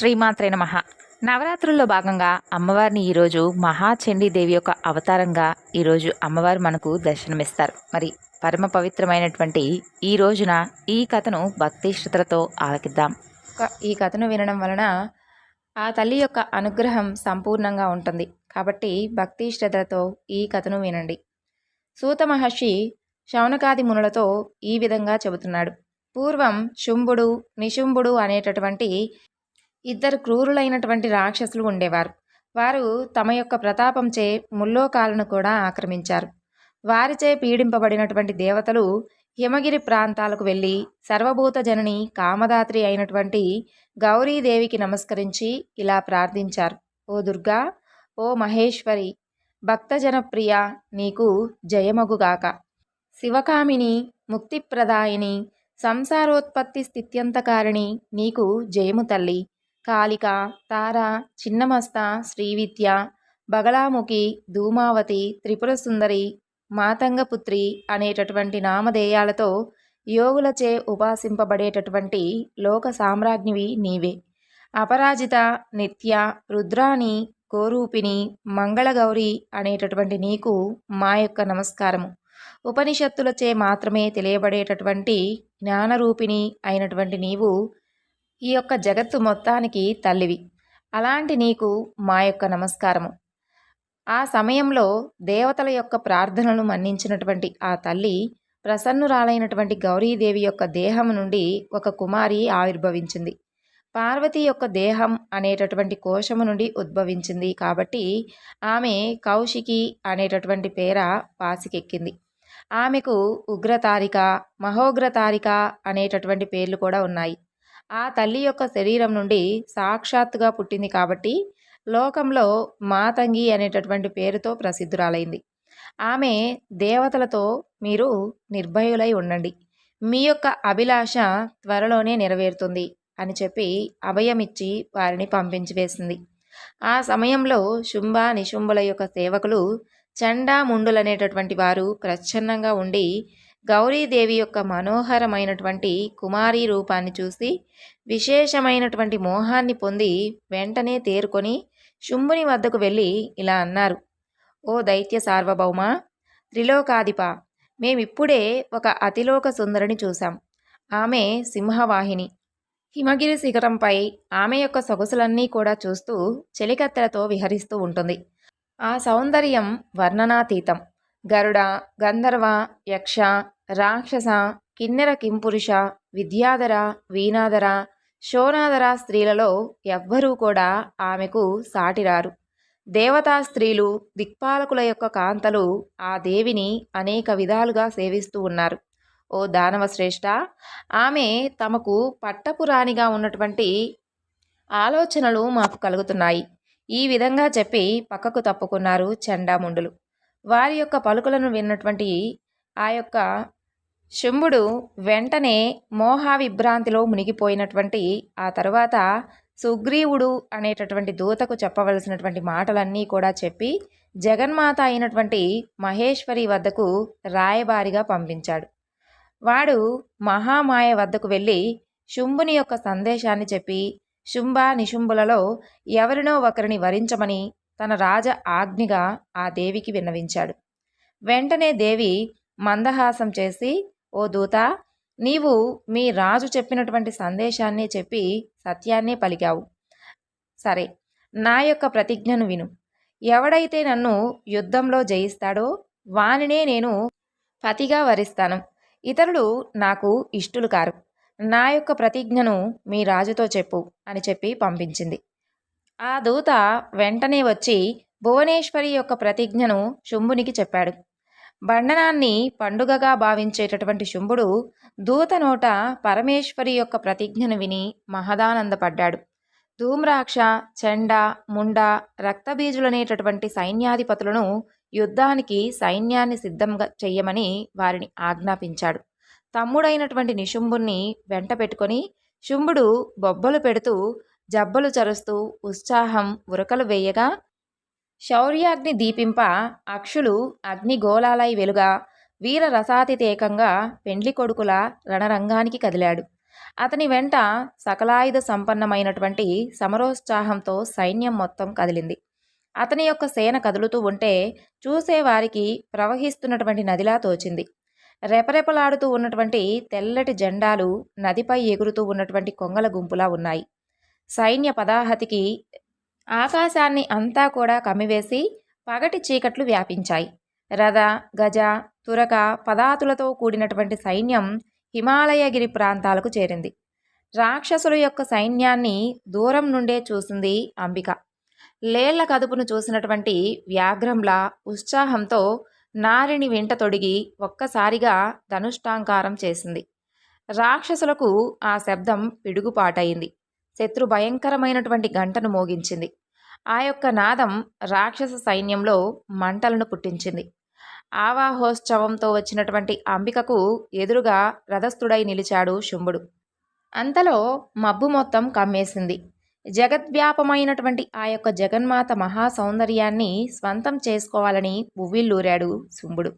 శ్రీమాత్రే నమ. నవరాత్రుల్లో భాగంగా అమ్మవారిని ఈరోజు మహాచండీదేవి యొక్క అవతారంగా ఈరోజు అమ్మవారు మనకు దర్శనమిస్తారు. మరి పరమ పవిత్రమైనటువంటి ఈ రోజున ఈ కథను భక్తి శ్రద్ధలతో ఆలకిద్దాం. ఈ కథను వినడం వలన ఆ తల్లి యొక్క అనుగ్రహం సంపూర్ణంగా ఉంటుంది. కాబట్టి భక్తి శ్రద్ధలతో ఈ కథను వినండి. సూత మహర్షి శౌనకాది మునులతో ఈ విధంగా చెబుతున్నాడు. పూర్వం శుంభుడు నిశుంభుడు అనేటటువంటి ఇద్దరు క్రూరులైనటువంటి రాక్షసులు ఉండేవారు. వారు తమ యొక్క ప్రతాపంచే ముల్లోకాలను కూడా ఆక్రమించారు. వారిచే పీడింపబడినటువంటి దేవతలు హిమగిరి ప్రాంతాలకు వెళ్ళి సర్వభూత జనని కామదాత్రి అయినటువంటి గౌరీదేవికి నమస్కరించి ఇలా ప్రార్థించారు. ఓ దుర్గా ఓ మహేశ్వరి భక్తజనప్రియ నీకు జయమగుగాక శివకామిని ముక్తిప్రదాయిని సంసారోత్పత్తి స్థిత్యంతకారిణి నీకు జయము తల్లి. కాళిక తార చిన్నమస్త శ్రీవిద్య బగలాముఖి ధూమావతి త్రిపుర సుందరి మాతంగపుత్రి అనేటటువంటి నామధేయాలతో యోగులచే ఉపాసింపబడేటటువంటి లోక సామ్రాజ్ఞివి నీవే. అపరాజిత నిత్య రుద్రాణి కోరూపిణి మంగళగౌరి అనేటటువంటి నీకు మా యొక్క నమస్కారము. ఉపనిషత్తులచే మాత్రమే తెలియబడేటటువంటి జ్ఞానరూపిణి అయినటువంటి నీవు ఈ యొక్క జగత్తు మొత్తానికి తల్లివి. అలాంటి నీకు మా యొక్క నమస్కారము. ఆ సమయంలో దేవతల యొక్క ప్రార్థనలు మన్నించినటువంటి ఆ తల్లి ప్రసన్నురాలైనటువంటి గౌరీదేవి యొక్క దేహం నుండి ఒక కుమారి ఆవిర్భవించింది. పార్వతి యొక్క దేహం అనేటటువంటి కోశము నుండి ఉద్భవించింది కాబట్టి ఆమె కౌశికి అనేటటువంటి పేర పాసికెక్కింది ఆమెకు ఉగ్రతారిక మహోగ్రతారిక అనేటటువంటి పేర్లు కూడా ఉన్నాయి. ఆ తల్లి యొక్క శరీరం నుండి సాక్షాత్తుగా పుట్టింది కాబట్టి లోకంలో మాతంగి అనేటటువంటి పేరుతో ప్రసిద్ధురాలైంది. ఆమె దేవతలతో మీరు నిర్భయులై ఉండండి. మీ యొక్క అభిలాష త్వరలోనే నెరవేరుతుంది అని చెప్పి అభయమిచ్చి వారిని పంపించి వేసింది. ఆ సమయంలో శుంభ నిశుంభుల యొక్క సేవకులు చండా ముండులనేటటువంటి వారు ప్రచ్ఛన్నంగా ఉండి గౌరీదేవి యొక్క మనోహరమైనటువంటి కుమారీ రూపాన్ని చూసి విశేషమైనటువంటి మోహాన్ని పొంది వెంటనే తేరుకొని శుంభుని వద్దకు వెళ్ళి ఇలా అన్నారు. ఓ దైత్య సార్వభౌమ త్రిలోకాధిప మేమిప్పుడే ఒక అతిలోక సుందరిని చూశాం. ఆమె సింహవాహిని. హిమగిరి శిఖరంపై ఆమె యొక్క సొగసులన్నీ కూడా చూస్తూ చెలికత్తెలతో విహరిస్తూ ఉంటుంది. ఆ సౌందర్యం వర్ణనాతీతం. గరుడ గంధర్వ యక్ష రాక్షస కిన్నెర కింపురుష విద్యాధర వీణాధర శోనాధర స్త్రీలలో ఎవ్వరూ కూడా ఆమెకు సాటిరారు. దేవతా స్త్రీలు దిక్పాలకుల యొక్క కాంతలు ఆ దేవిని అనేక విధాలుగా సేవిస్తూ ఉన్నారు. ఓ దానవ శ్రేష్ఠ ఆమె తమకు పట్టపురాణిగా ఉన్నటువంటి ఆలోచనలు మాకు కలుగుతున్నాయి. ఈ విధంగా చెప్పి పక్కకు తప్పుకున్నారు చండాముండులు. వారి యొక్క పలుకులను విన్నటువంటి ఆ యొక్క శుంభుడు వెంటనే మోహావిభ్రాంతిలో మునిగిపోయినటువంటి ఆ తర్వాత సుగ్రీవుడు అనేటటువంటి దూతకు చెప్పవలసినటువంటి మాటలన్నీ కూడా చెప్పి జగన్మాత అయినటువంటి మహేశ్వరి వద్దకు రాయబారిగా పంపించాడు. వాడు మహామాయ వద్దకు వెళ్ళి శుంభుని యొక్క సందేశాన్ని చెప్పి శుంభ నిశుంభులలో ఎవరినో ఒకరిని వరించమని తన రాజ ఆజ్ఞగా ఆ దేవికి విన్నవించాడు. వెంటనే దేవి మందహాసం చేసి ఓ దూత నీవు మీ రాజు చెప్పినటువంటి సందేశాన్ని చెప్పి సత్యాన్నే పలికావు. సరే నా యొక్క ప్రతిజ్ఞను విను. ఎవడైతే నన్ను యుద్ధంలో జయిస్తాడో వానినే నేను పతిగా వరిస్తాను. ఇతరులు నాకు ఇష్టులు కారు. నా యొక్క ప్రతిజ్ఞను మీ రాజుతో చెప్పు అని చెప్పి పంపించింది. ఆ దూత వెంటనే వచ్చి భువనేశ్వరి యొక్క ప్రతిజ్ఞను శుంభునికి చెప్పాడు. బండనాన్ని పండుగగా భావించేటటువంటి శుంభుడు దూత నోట పరమేశ్వరి యొక్క ప్రతిజ్ఞను విని మహదానందపడ్డాడు. ధూమ్రాక్ష చెండ ముండ రక్తబీజులనేటటువంటి సైన్యాధిపతులను యుద్ధానికి సైన్యాన్ని సిద్ధంగా చెయ్యమని వారిని ఆజ్ఞాపించాడు. తమ్ముడైనటువంటి నిశుంభుణ్ణి వెంట పెట్టుకొని శుంభుడు బొబ్బలు పెడుతూ జబ్బలు చరుస్తూ ఉత్సాహం ఉరకలు వేయగా శౌర్యాగ్ని దీపింప అక్షులు అగ్నిగోళాలై వెలుగా వీర రసాతితేకంగా పెండ్లి కొడుకుల రణరంగానికి కదిలాడు. అతని వెంట సకలాయుధ సంపన్నమైనటువంటి సమరోత్సాహంతో సైన్యం మొత్తం కదిలింది. అతని యొక్క సేన కదులుతూ ఉంటే చూసేవారికి ప్రవహిస్తున్నటువంటి నదిలా తోచింది. రెపరెపలాడుతూ ఉన్నటువంటి తెల్లటి జెండాలు నదిపై ఎగురుతూ ఉన్నటువంటి కొంగల గుంపులా ఉన్నాయి. సైన్య పదాహతికి ఆకాశాన్ని అంతా కూడా కమ్మివేసి పగటి చీకట్లు వ్యాపించాయి. రథ గజ తురక పదాతులతో కూడినటువంటి సైన్యం హిమాలయగిరి ప్రాంతాలకు చేరింది. రాక్షసుల యొక్క సైన్యాన్ని దూరం నుండే చూసింది అంబిక. లేళ్ళ కదుపును చూసినటువంటి వ్యాఘ్రంలా ఉత్సాహంతో నారిని వెంట తొడిగి ఒక్కసారిగా ధనుష్టాంకారం చేసింది. రాక్షసులకు ఆ శబ్దం పిడుగుపాటయింది. శత్రు భయంకరమైనటువంటి గంటను మోగించింది. ఆ యొక్క నాదం రాక్షస సైన్యంలో మంటలను పుట్టించింది. ఆవాహోత్సవంతో వచ్చినటువంటి అంబికకు ఎదురుగా రథస్థుడై నిలిచాడు శుంభుడు. అంతలో మబ్బు మొత్తం కమ్మేసింది. జగద్వ్యాపమైనటువంటి ఆ యొక్క జగన్మాత మహా సౌందర్యాన్ని స్వంతం చేసుకోవాలని ఉవ్విల్లూరాడు శుంభుడు.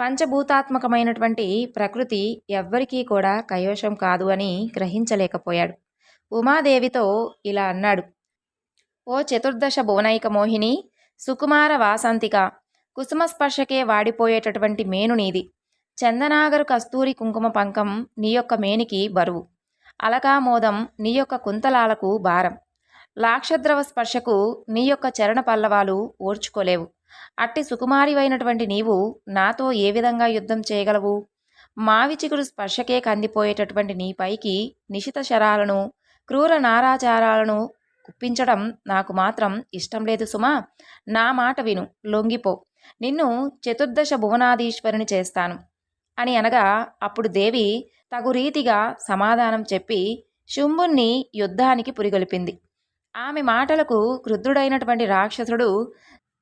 పంచభూతాత్మకమైనటువంటి ప్రకృతి ఎవ్వరికీ కూడా కయోషం కాదు అని గ్రహించలేకపోయాడు. ఉమాదేవితో ఇలా అన్నాడు. ఓ చతుర్దశ భువనైక మోహిని సుకుమార వాసంతిక కుసుమ స్పర్శకే వాడిపోయేటటువంటి మేను నీది. చందనాగరు కస్తూరి కుంకుమ పంకం నీ యొక్క మేనికి బరువు. అలకామోదం నీ యొక్క కుంతలాలకు భారం. లాక్షద్రవ స్పర్శకు నీ యొక్క చరణ పల్లవాలు ఓర్చుకోలేవు. అట్టి సుకుమారివైనటువంటి నీవు నాతో ఏ విధంగా యుద్ధం చేయగలవు? మావి చిగురు స్పర్శకే కందిపోయేటటువంటి నీపైకి నిశిత శరాలను క్రూర నారాచారాలను కుప్పించడం నాకు మాత్రం ఇష్టం లేదు సుమా. నా మాట విను లొంగిపో. నిన్ను చతుర్దశ భువనాధీశ్వరుని చేస్తాను. అని అనగా అప్పుడు దేవి తగు రీతిగా సమాధానం చెప్పి శుంభుణ్ణి యుద్ధానికి పురిగొలిపింది. ఆమె మాటలకు క్రుద్ధుడైనటువంటి రాక్షసుడు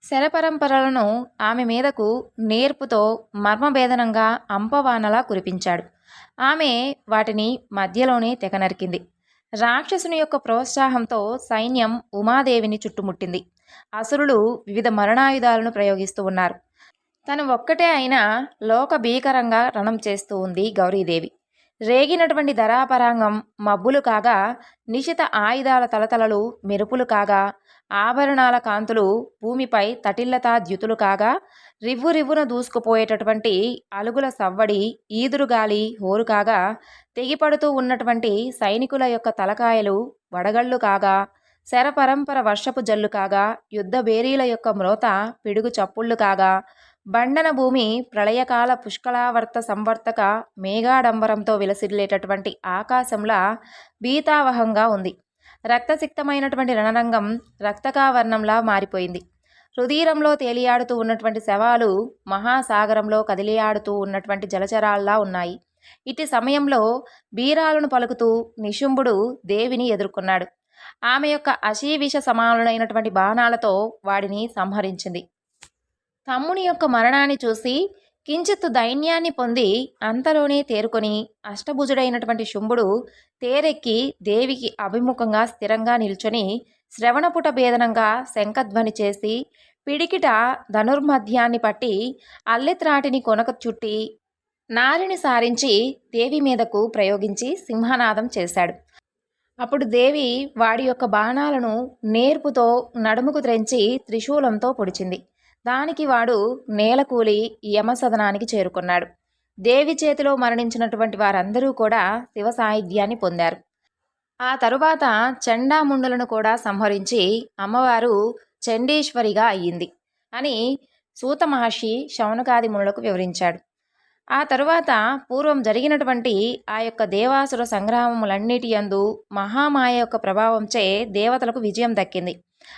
శరపరంపరలను ఆమె మీదకు నేర్పుతో మర్మభేదనంగా అంపవానలా కురిపించాడు. ఆమె వాటిని మధ్యలోనే తెగనరికింది రాక్షసుని యొక్క ప్రోత్సాహంతో సైన్యం ఉమాదేవిని చుట్టుముట్టింది. అసురులు వివిధ మరణాయుధాలను ప్రయోగిస్తూ ఉన్నారు. తను ఒక్కటే అయినా లోక భీకరంగా రణం చేస్తూ ఉంది గౌరీదేవి. రేగినటువంటి ధరాపరాంగం మబ్బులు కాగా నిశిత ఆయుధాల తలతలలు మెరుపులు కాగా ఆభరణాల కాంతులు భూమిపై తటిల్లతా ద్యుతులు కాగా రివ్వు రివ్వున దూసుకుపోయేటటువంటి అలుగుల సవ్వడి ఈదురుగాలి హోరు కాగా తెగిపడుతూ ఉన్నటువంటి సైనికుల యొక్క తలకాయలు వడగళ్ళు కాగా శరపరంపర వర్షపు జల్లు కాగా యుద్ధ బేరీల యొక్క మ్రోత పిడుగు చప్పుళ్ళు కాగా బండన భూమి ప్రళయకాల పుష్కలావర్త సంవర్తక మేఘాడంబరంతో విలసిల్లేటటువంటి ఆకాశంలా భీతావహంగా ఉంది. రక్తసిక్తమైనటువంటి రణరంగం రక్తకావర్ణంలా మారిపోయింది. హృదీరంలో తేలియాడుతూ ఉన్నటువంటి శవాలు మహాసాగరంలో కదిలియాడుతూ ఉన్నటువంటి జలచరాల్లా ఉన్నాయి. ఇటు సమయంలో బీరాలను పలుకుతూ నిశుంభుడు దేవిని ఎదుర్కొన్నాడు. ఆమె యొక్క అశీవిష సమానులైనటువంటి బాణాలతో వాడిని సంహరించింది. తమ్ముని యొక్క మరణాన్ని చూసి కించిత్తు దైన్యాన్ని పొంది అంతలోనే తేరుకొని అష్టభుజుడైనటువంటి శుంభుడు తేరెక్కి దేవికి అభిముఖంగా స్థిరంగా నిల్చొని శ్రవణపుట భేదనంగా శంఖధ్వని చేసి పిడికిట ధనుర్మధ్యాన్ని పట్టి అల్లెత్రాటిని కొనక చుట్టి నారిని సారించి దేవి మీదకు ప్రయోగించి సింహనాదం చేశాడు. అప్పుడు దేవి వాడి యొక్క బాణాలను నేర్పుతో నడుముకు త్రెంచి త్రిశూలంతో పొడిచింది. దానికి వాడు నేలకూలి యమసదనానికి చేరుకున్నాడు. దేవి చేతిలో మరణించినటువంటి వారందరూ కూడా శివ సాహిత్యాన్ని పొందారు. ఆ తరువాత చండాముండులను కూడా సంహరించి అమ్మవారు చండీశ్వరిగా అయ్యింది అని సూత మహర్షి శౌనకాది మునులకు వివరించాడు. ఆ తరువాత పూర్వం జరిగినటువంటి ఆ యొక్క దేవాసుర సంగ్రామములన్నిటి యందు మహామాయ యొక్క ప్రభావంచే దేవతలకు విజయం దక్కింది.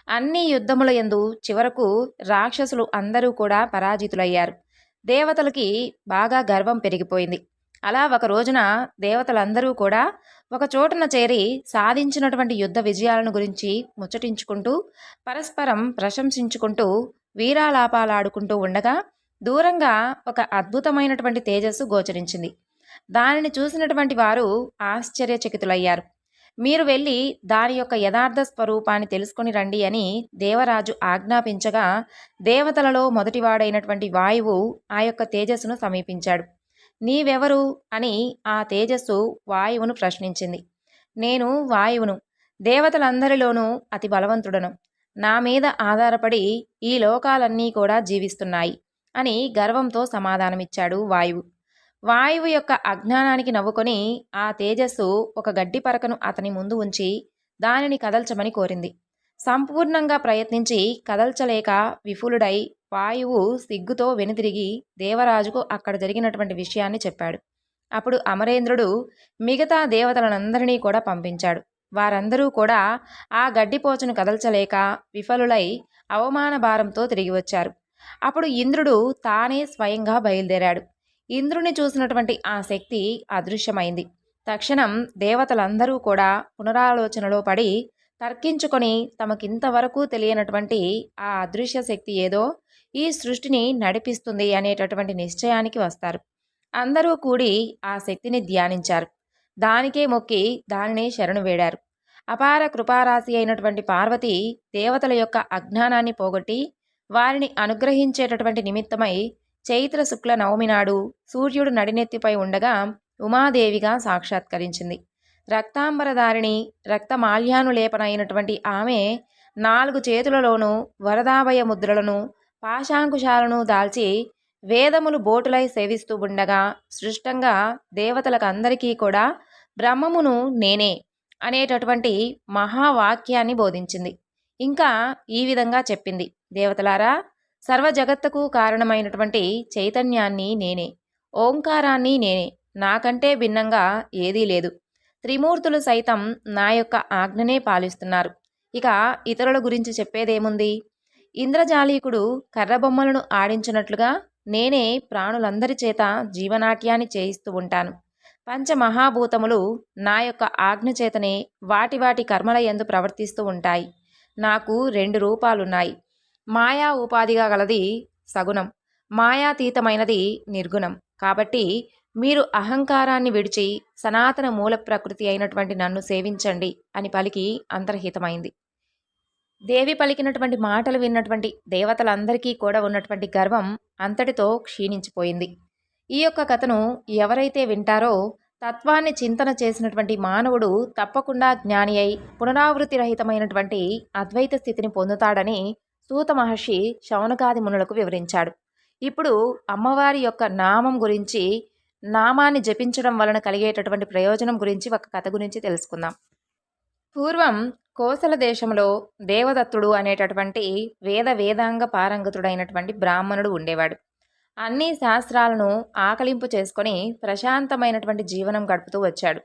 అన్ని యుద్ధముల యందు చివరకు రాక్షసులు అందరూ కూడా పరాజితులయ్యారు. దేవతలకి బాగా గర్వం పెరిగిపోయింది. అలా ఒక రోజున దేవతలందరూ కూడా ఒక చోటున చేరి సాధించినటువంటి యుద్ధ విజయాలను గురించి ముచ్చటించుకుంటూ పరస్పరం ప్రశంసించుకుంటూ వీరాలాపాలాడుకుంటూ ఉండగా దూరంగా ఒక అద్భుతమైనటువంటి తేజస్సు గోచరించింది. దానిని చూసినటువంటి వారు ఆశ్చర్యచకితులయ్యారు. మీరు వెళ్ళి దాని యొక్క యథార్థ స్వరూపాన్ని తెలుసుకొని రండి అని దేవరాజు ఆజ్ఞాపించగా దేవతలలో మొదటివాడైనటువంటి వాయువు ఆ యొక్క తేజస్సును సమీపించాడు. నీవెవరు? అని ఆ తేజస్సు వాయువును ప్రశ్నించింది. నేను వాయువును. దేవతలందరిలోనూ అతి బలవంతుడను. నా మీద ఆధారపడి ఈ లోకాలన్నీ కూడా జీవిస్తున్నాయి అని గర్వంతో సమాధానమిచ్చాడు వాయువు. వాయువు యొక్క అజ్ఞానానికి నవ్వుకొని ఆ తేజస్సు ఒక గడ్డి పరకను అతని ముందు ఉంచి దానిని కదల్చమని కోరింది. సంపూర్ణంగా ప్రయత్నించి కదల్చలేక విఫులుడై వాయువు సిగ్గుతో వెనుతిరిగి దేవరాజుకు అక్కడ జరిగినటువంటి విషయాన్ని చెప్పాడు. అప్పుడు అమరేంద్రుడు మిగతా దేవతలనందరినీ కూడా పంపించాడు. వారందరూ కూడా ఆ గడ్డిపోచను కదల్చలేక విఫలులై అవమాన భారంతో తిరిగి వచ్చారు. అప్పుడు ఇంద్రుడు తానే స్వయంగా బయలుదేరాడు. ఇంద్రుని చూసినటువంటి ఆ శక్తి అదృశ్యమైంది. తక్షణం దేవతలందరూ కూడా పునరాలోచనలో పడి తర్కించుకొని తమకింతవరకు తెలియనటువంటి ఆ అదృశ్య శక్తి ఏదో ఈ సృష్టిని నడిపిస్తుంది అనేటటువంటి నిశ్చయానికి వస్తారు. అందరూ కూడి ఆ శక్తిని ధ్యానించారు. దానికే మొక్కి దానినే శరణు వేడారు. అపార కృపారాశి అయినటువంటి పార్వతి దేవతల యొక్క అజ్ఞానాన్ని పోగొట్టి వారిని అనుగ్రహించేటటువంటి నిమిత్తమై చైత్ర శుక్ల నవమి నాడు సూర్యుడు నడినెత్తిపై ఉండగా ఉమాదేవిగా సాక్షాత్కరించింది. రక్తాంబరధారిణి రక్తమాల్యానులేపనైనటువంటి ఆమె నాలుగు చేతులలోనూ వరదాభయ ముద్రలను పాశాంకుశాలను దాల్చి వేదములు బోటులై సేవిస్తూ ఉండగా సృష్టంగా దేవతలకు అందరికీ కూడా బ్రహ్మమును నేనే అనేటటువంటి మహావాక్యాన్ని బోధించింది. ఇంకా ఈ విధంగా చెప్పింది. దేవతలారా సర్వ జగత్తుకు కారణమైనటువంటి చైతన్యాన్ని నేనే ఓంకారాన్ని నేనే నాకంటే భిన్నంగా ఏదీ లేదు. త్రిమూర్తులు సైతం నా యొక్క ఆజ్ఞనే పాలిస్తున్నారు. ఇక ఇతరుల గురించి చెప్పేదేముంది? ఇంద్రజాలీకుడు కర్రబొమ్మలను ఆడించినట్లుగా నేనే ప్రాణులందరి చేత జీవనాట్యాన్ని చేయిస్తూ ఉంటాను. పంచమహాభూతములు నా యొక్క ఆజ్ఞ చేతనే వాటి వాటి కర్మల ఎందు ప్రవర్తిస్తూ ఉంటాయి. నాకు రెండు రూపాలున్నాయి. మాయా ఉపాధిగా గలది సగుణం. మాయాతీతమైనది నిర్గుణం. కాబట్టి మీరు అహంకారాన్ని విడిచి సనాతన మూల ప్రకృతి అయినటువంటి నన్ను సేవించండి అని పలికి అంతర్హితమైంది. దేవి పలికినటువంటి మాటలు విన్నటువంటి దేవతలందరికీ కూడా ఉన్నటువంటి గర్వం అంతటితో క్షీణించిపోయింది. ఈ యొక్క కథను ఎవరైతే వింటారో తత్వాన్ని చింతన చేసినటువంటి మానవుడు తప్పకుండా జ్ఞాని అయి పునరావృతి రహితమైనటువంటి అద్వైత స్థితిని పొందుతాడని సూత మహర్షి శౌనకాది మునులకు వివరించాడు. ఇప్పుడు అమ్మవారి యొక్క నామం గురించి నామాన్ని జపించడం వలన కలిగేటటువంటి ప్రయోజనం గురించి ఒక కథ గురించి తెలుసుకుందాం. పూర్వం కోసల దేశంలో దేవదత్తుడు అనేటటువంటి వేద వేదాంగ పారంగతుడైనటువంటి బ్రాహ్మణుడు ఉండేవాడు. అన్ని శాస్త్రాలను ఆకలింపు చేసుకొని ప్రశాంతమైనటువంటి జీవనం గడుపుతూ వచ్చాడు.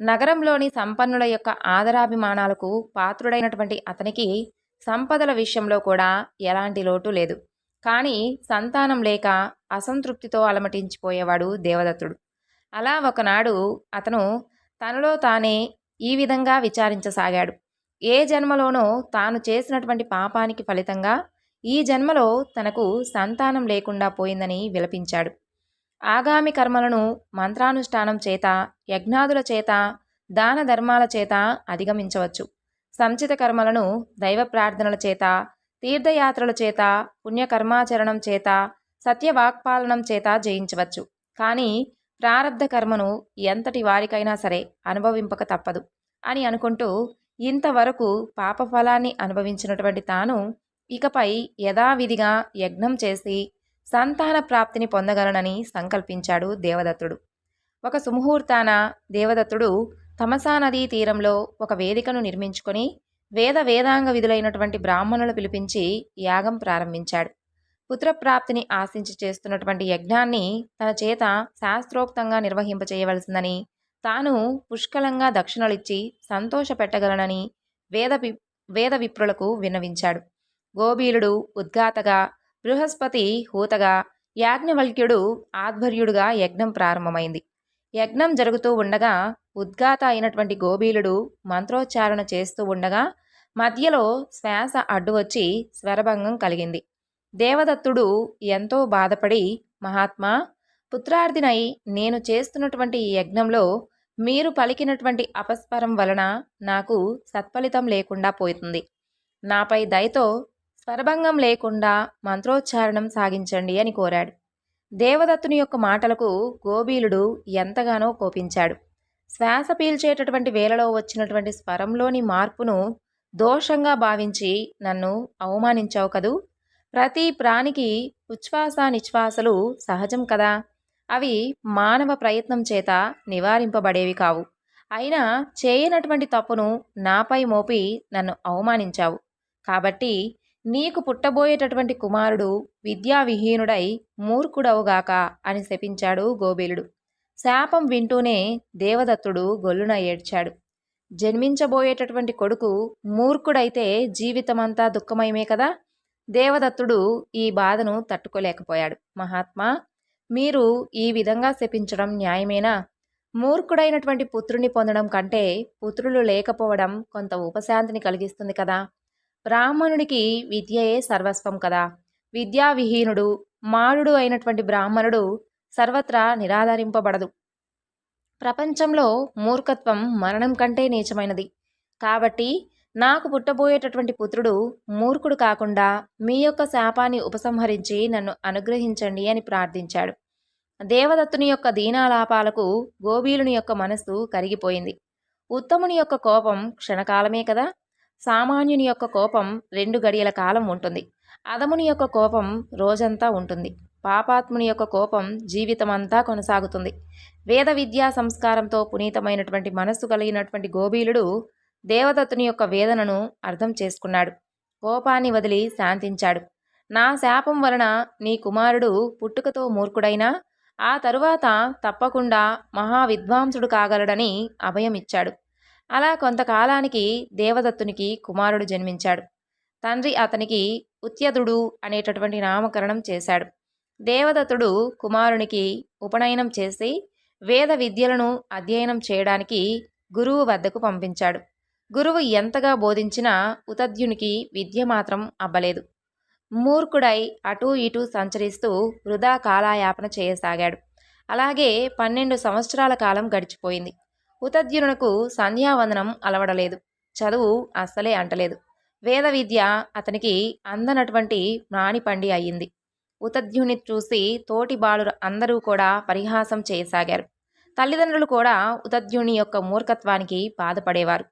నగరంలోని సంపన్నుల యొక్క ఆదరాభిమానాలకు పాత్రుడైనటువంటి అతనికి సంపదల విషయంలో కూడా ఎలాంటి లోటు లేదు. కానీ సంతానం లేక అసంతృప్తితో అలమటించిపోయేవాడు దేవదత్తుడు. అలా ఒకనాడు అతను తనలో తానే ఈ విధంగా విచారించసాగాడు. ఏ జన్మలోనో తాను చేసినటువంటి పాపానికి ఫలితంగా ఈ జన్మలో తనకు సంతానం లేకుండా పోయిందని విలపించాడు. ఆగామి కర్మలను మంత్రానుష్ఠానం చేత యజ్ఞాదుల చేత దాన ధర్మాల చేత అధిగమించవచ్చు. సంచిత కర్మలను దైవ ప్రార్థనల చేత తీర్థయాత్రల చేత పుణ్యకర్మాచరణం చేత సత్యవాక్పాలనం చేత జయించవచ్చు. కానీ ప్రారబ్ధ కర్మను ఎంతటి వారికైనా సరే అనుభవింపక తప్పదు అని అనుకుంటూ ఇంతవరకు పాపఫలాన్ని అనుభవించినటువంటి తాను ఇకపై యథావిధిగా యజ్ఞం చేసి సంతాన ప్రాప్తిని పొందగలనని సంకల్పించాడు దేవదత్తుడు. ఒక సుముహూర్తాన దేవదత్తుడు తమసా నదీ తీరంలో ఒక వేదికను నిర్మించుకొని వేద వేదాంగ విధులైనటువంటి బ్రాహ్మణులు పిలిపించి యాగం ప్రారంభించాడు. పుత్రప్రాప్తిని ఆశించి చేస్తున్నటువంటి యజ్ఞాన్ని తన చేత శాస్త్రోక్తంగా నిర్వహింపచేయవలసిందని తాను పుష్కలంగా దక్షిణలిచ్చి సంతోషపెట్టగలనని వేద వి వేద విప్రులకు విన్నవించాడు. గోబీలుడు ఉద్ఘాతగా బృహస్పతి హూతగా యాజ్ఞవల్క్యుడు ఆధ్వర్యుడుగా యజ్ఞం ప్రారంభమైంది. యజ్ఞం జరుగుతూ ఉండగా ఉద్గాత అయినటువంటి గోబీలుడు మంత్రోచ్చారణ చేస్తూ ఉండగా మధ్యలో శ్వాస అడ్డు వచ్చి స్వరభంగం కలిగింది. దేవదత్తుడు ఎంతో బాధపడి మహాత్మా పుత్రార్థినై నేను చేస్తున్నటువంటి ఈ యజ్ఞంలో మీరు పలికినటువంటి అపస్పరం వలన నాకు సత్ఫలితం లేకుండా పోతుంది. నాపై దయతో స్వరభంగం లేకుండా మంత్రోచ్చారణం సాగించండి అని కోరాడు. దేవదత్తుని యొక్క మాటలకు గోబీలుడు ఎంతగానో కోపించాడు. శ్వాస పీల్చేటటువంటి వేళలో వచ్చినటువంటి స్వరంలోని మార్పును దోషంగా భావించి నన్ను అవమానించావు కదూ? ప్రతి ప్రాణికి ఉచ్ఛ్వాస నిశ్వాసలు సహజం కదా. అవి మానవ ప్రయత్నం చేత నివారింపబడేవి కావు. అయినా చేయనటువంటి తప్పును నాపై మోపి నన్ను అవమానించావు. కాబట్టి నీకు పుట్టబోయేటటువంటి కుమారుడు విద్యావిహీనుడై మూర్ఖుడవుగాక అని శపించాడు గోబీలుడు. శాపం వింటూనే దేవదత్తుడు గొల్లున ఏడ్చాడు. జన్మించబోయేటటువంటి కొడుకు మూర్ఖుడైతే జీవితమంతా దుఃఖమయమే కదా? దేవదత్తుడు ఈ బాధను తట్టుకోలేకపోయాడు. మహాత్మా మీరు ఈ విధంగా శపించడం న్యాయమేనా? మూర్ఖుడైనటువంటి పుత్రుని పొందడం కంటే పుత్రులు లేకపోవడం కొంత ఉపశాంతిని కలిగిస్తుంది కదా? బ్రాహ్మణుడికి విద్యయే సర్వస్వం కదా? విద్యావిహీనుడు మారుడు అయినటువంటి బ్రాహ్మణుడు సర్వత్రా నిరాధరింపబడదు ప్రపంచంలో మూర్ఖత్వం మరణం కంటే నీచమైనది. కాబట్టి నాకు పుట్టబోయేటటువంటి పుత్రుడు మూర్ఖుడు కాకుండా మీ యొక్క శాపాన్ని ఉపసంహరించి నన్ను అనుగ్రహించండి అని ప్రార్థించాడు. దేవదత్తుని యొక్క దీనాలాపాలకు గోబీలుని యొక్క మనస్సు కరిగిపోయింది. ఉత్తముని యొక్క కోపం క్షణకాలమే కదా? సామాన్యుని యొక్క కోపం రెండు గడియల కాలం ఉంటుంది. అదముని యొక్క కోపం రోజంతా ఉంటుంది. పాపాత్ముని యొక్క కోపం జీవితమంతా కొనసాగుతుంది. వేద విద్యా సంస్కారంతో పునీతమైనటువంటి మనస్సు కలిగినటువంటి గోబీలుడు దేవదత్తుని యొక్క వేదనను అర్థం చేసుకున్నాడు. కోపాన్ని వదిలి శాంతించాడు. నా శాపం వలన నీ కుమారుడు పుట్టుకతో మూర్ఖుడైనా ఆ తరువాత తప్పకుండా మహావిద్వాంసుడు కాగలడని అభయమిచ్చాడు. అలా కొంతకాలానికి దేవదత్తునికి కుమారుడు జన్మించాడు. తండ్రి అతనికి ఉత్యదుడు అనేటటువంటి నామకరణం చేశాడు. దేవదత్తుడు కుమారునికి ఉపనయనం చేసి వేద విద్యలను అధ్యయనం చేయడానికి గురువు వద్దకు పంపించాడు. గురువు ఎంతగా బోధించినా ఉతద్యునికి విద్య మాత్రం అబ్బలేదు. మూర్ఖుడై అటూ ఇటూ సంచరిస్తూ వృధా కాలాయాపన చేయసాగాడు. అలాగే పన్నెండు సంవత్సరాల కాలం గడిచిపోయింది. ఉతద్యునకు సంధ్యావందనం అలవడలేదు. చదువు అస్సలే అంటలేదు. వేద విద్య అతనికి అందనటువంటి ప్రాణిపండి అయ్యింది. ఉతద్యుని చూసి తోటి బాలురు అందరూ కూడా పరిహాసం చేయసాగారు. తల్లిదండ్రులు కూడా ఉతద్యుని యొక్క మూర్ఖత్వానికి బాధపడేవారు.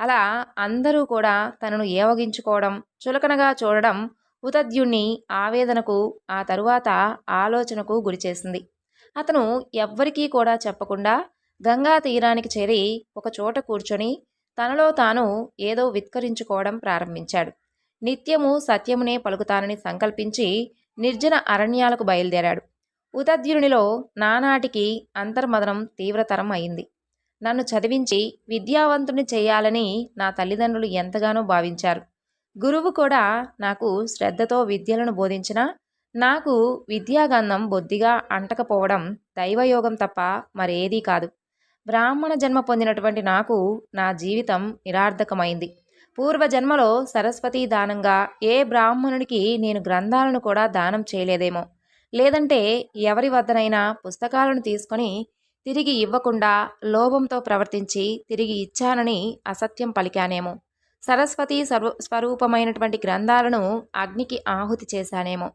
అలా అందరూ కూడా తనను ఏవగించుకోవడం చులకనగా చూడడం ఉతద్యుణ్ణి ఆవేదనకు ఆ తరువాత ఆలోచనకు గురిచేసింది అతను ఎవ్వరికీ కూడా చెప్పకుండా గంగా తీరానికి చేరి ఒక చోట కూర్చొని తనలో తాను ఏదో విత్కరించుకోవడం ప్రారంభించాడు. నిత్యము సత్యమునే పలుకుతానని సంకల్పించి నిర్జన అరణ్యాలకు బయలుదేరాడు. ఉదద్యునిలో నానాటికి అంతర్మదనం తీవ్రతరం అయింది. నన్ను చదివించి విద్యావంతుని చేయాలని నా తల్లిదండ్రులు ఎంతగానో భావించారు. గురువు కూడా నాకు శ్రద్ధతో విద్యలను బోధించిన నాకు విద్యాగంధం బొద్దిగా అంటకపోవడం దైవయోగం తప్ప మరేదీ కాదు. బ్రాహ్మణ జన్మ పొందినటువంటి నాకు నా జీవితం నిరార్థకమైంది. పూర్వజన్మలో సరస్వతీ దానంగా ఏ బ్రాహ్మణుడికి నేను గ్రంథాలను కూడా దానం చేయలేదేమో. లేదంటే ఎవరి వద్దనైనా పుస్తకాలను తీసుకొని తిరిగి ఇవ్వకుండా లోభంతో ప్రవర్తించి తిరిగి ఇచ్చానని అసత్యం పలికానేమో. సరస్వతి సర్వ స్వరూపమైనటువంటి గ్రంథాలను అగ్నికి ఆహుతి చేశానేమో.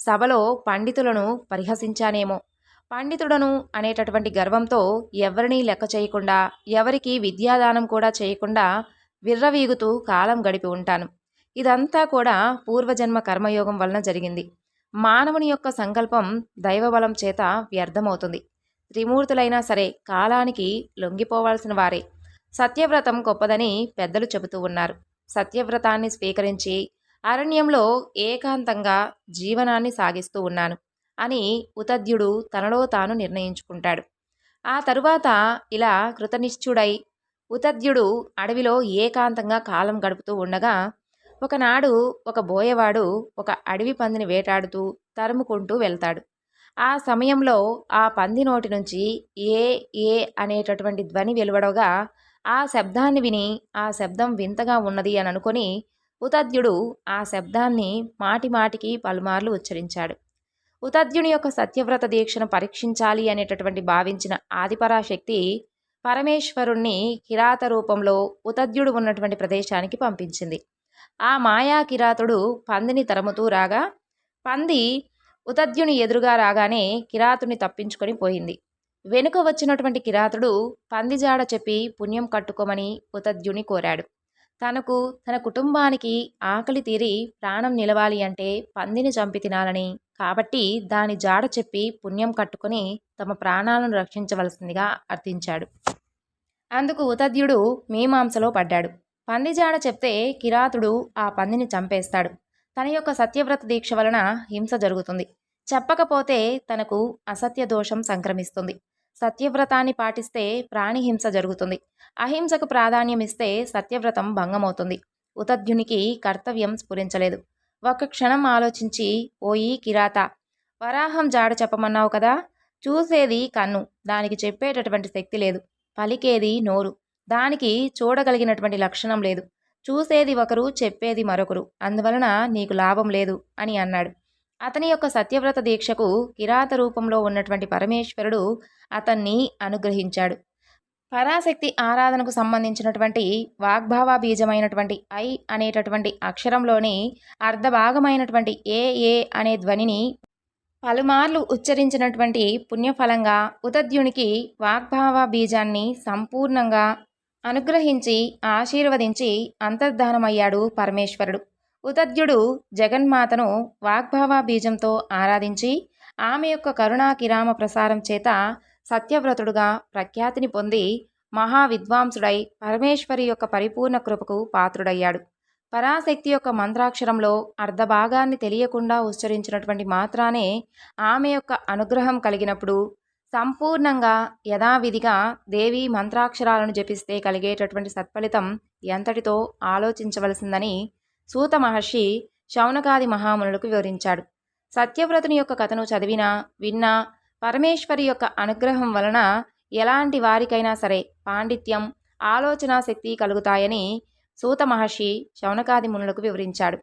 సభలో పండితులను పరిహసించానేమో. పండితుడను అనేటటువంటి గర్వంతో ఎవరినీ లెక్క చేయకుండా ఎవరికి విద్యాదానం కూడా చేయకుండా విర్రవీగుతూ కాలం గడిపి ఉంటాను. ఇదంతా కూడా పూర్వజన్మ కర్మయోగం వలన జరిగింది. మానవుని యొక్క సంకల్పం దైవబలం చేత వ్యర్థమవుతుంది. త్రిమూర్తులైనా సరే కాలానికి లొంగిపోవాల్సిన వారే. సత్యవ్రతం గొప్పదని పెద్దలు చెబుతూ ఉన్నారు. సత్యవ్రతాన్ని స్వీకరించి అరణ్యంలో ఏకాంతంగా జీవనాన్ని సాగిస్తూ ఉన్నాను అని ఉతద్యుడు తనలో తాను నిర్ణయించుకుంటాడు. ఆ తరువాత ఇలా కృతనిశ్చుడై ఉతద్యుడు అడవిలో ఏకాంతంగా కాలం గడుపుతూ ఉండగా ఒకనాడు ఒక బోయవాడు ఒక అడవి పందిని వేటాడుతూ తరుముకుంటూ వెళ్తాడు. ఆ సమయంలో ఆ పంది నోటి నుంచి ఏ ఏ అనేటటువంటి ధ్వని వెలువడగా ఆ శబ్దాన్ని విని ఆ శబ్దం వింతగా ఉన్నది అని అనుకొని ఉతద్యుడు ఆ శబ్దాన్ని మాటి మాటికి పలుమార్లు ఉచ్చరించాడు. ఉతద్యుని యొక్క సత్యవ్రత దీక్షను పరీక్షించాలి అనేటటువంటి భావించిన ఆదిపరాశక్తి పరమేశ్వరుణ్ణి కిరాత రూపంలో ఉతద్యుడు ఉన్నటువంటి ప్రదేశానికి పంపించింది. ఆ మాయా కిరాతుడు పందిని తరముతూ రాగా పంది ఉతద్యుని ఎదురుగా రాగానే కిరాతుని తప్పించుకొని పోయింది. వెనుక వచ్చినటువంటి కిరాతుడు పందిజాడ చెప్పి పుణ్యం కట్టుకోమని ఉతద్యుని కోరాడు. తనకు తన కుటుంబానికి ఆకలి తీరి ప్రాణం నిలవాలి అంటే పందిని చంపి తినాలని కాబట్టి దాని జాడ చెప్పి పుణ్యం కట్టుకొని తమ ప్రాణాలను రక్షించవలసిందిగా అర్థించాడు. అందుకు ఉతద్యుడు మీమాంసలో పడ్డాడు. పంది జాడ చెప్తే కిరాతుడు ఆ పందిని చంపేస్తాడు. తన యొక్క సత్యవ్రత దీక్ష వలన హింస జరుగుతుంది. చెప్పకపోతే తనకు అసత్య దోషం సంక్రమిస్తుంది. సత్యవ్రతాన్ని పాటిస్తే ప్రాణిహింస జరుగుతుంది. అహింసకు ప్రాధాన్యం ఇస్తే సత్యవ్రతం భంగమవుతుంది. ఉతద్యునికి కర్తవ్యం స్ఫురించలేదు. ఒక్క క్షణం ఆలోచించి ఓయి కిరాత వరాహం జాడ చెప్పమన్నావు కదా? చూసేది కన్ను దానికి చెప్పేటటువంటి శక్తి లేదు. పలికేది నోరు దానికి చూడగలిగినటువంటి లక్షణం లేదు. చూసేది ఒకరు చెప్పేది మరొకరు అందువలన నీకు లాభం లేదు అని అన్నాడు. అతని యొక్క సత్యవ్రత దీక్షకు కిరాత రూపంలో ఉన్నటువంటి పరమేశ్వరుడు అతన్ని అనుగ్రహించాడు. పరాశక్తి ఆరాధనకు సంబంధించినటువంటి వాగ్భావ బీజమైనటువంటి ఐ అనేటటువంటి అక్షరంలోని అర్ధభాగమైనటువంటి ఏ ఏ అనే ధ్వనిని పలుమార్లు ఉచ్చరించినటువంటి పుణ్యఫలంగా ఉతద్యునికి వాగ్భావ బీజాన్ని సంపూర్ణంగా అనుగ్రహించి ఆశీర్వదించి అంతర్ధానమయ్యాడు పరమేశ్వరుడు. ఉతద్యుడు జగన్మాతను వాగ్భావ బీజంతో ఆరాధించి ఆమె యొక్క కరుణా కిరామ ప్రసారం చేత సత్యవ్రతుడుగా ప్రఖ్యాతిని పొంది మహావిద్వాంసుడై పరమేశ్వరి యొక్క పరిపూర్ణ కృపకు పాత్రుడయ్యాడు. పరాశక్తి యొక్క మంత్రాక్షరంలో అర్ధభాగాన్ని తెలియకుండా ఉచ్చరించినటువంటి మాత్రానే ఆమె యొక్క అనుగ్రహం కలిగినప్పుడు సంపూర్ణంగా యథావిధిగా దేవి మంత్రాక్షరాలను జపిస్తే కలిగేటటువంటి సత్ఫలితం ఎంతటితో ఆలోచించవలసిందని సూత మహర్షి శౌనకాది మహామునులకు వివరించాడు. సత్యవ్రతుని యొక్క కథను చదివినా విన్నా పరమేశ్వరి యొక్క అనుగ్రహం వలన ఎలాంటి వారికైనా సరే పాండిత్యం ఆలోచనా శక్తి కలుగుతాయని సూత మహర్షి శౌనకాది మునులకు వివరించాడు.